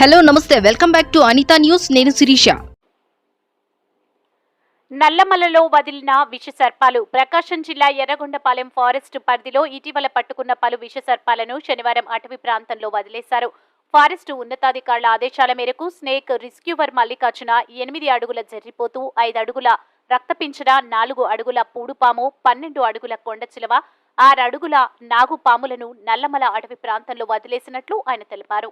Hello నమస్తే. Welcome back to Anitha news. నేను శిరీష. నల్లమలలో వదిలిన విష సర్పాలు. ప్రకాశం జిల్లా ఎర్రగొండపాలెం ఫారెస్ట్ పరిధిలో ఇటీవల పట్టుకున్న పలు విష సర్పాలను శనివారం అటవీ ప్రాంతంలో వదిలేశారు. ఫారెస్ట్ ఉన్నతాధికారుల ఆదేశాల మేరకు స్నేక్ రిస్క్యూవర్ మల్లికార్జున ఎనిమిది అడుగుల జర్రిపోతూ ఐదు అడుగుల రక్తపించడ నాలుగు అడుగుల పూడుపాము పన్నెండు అడుగుల కొండచిలవ ఆరు అడుగుల నాగుపాములను నల్లమల అటవీ ప్రాంతంలో వదిలేసినట్లు ఆయన తెలిపారు.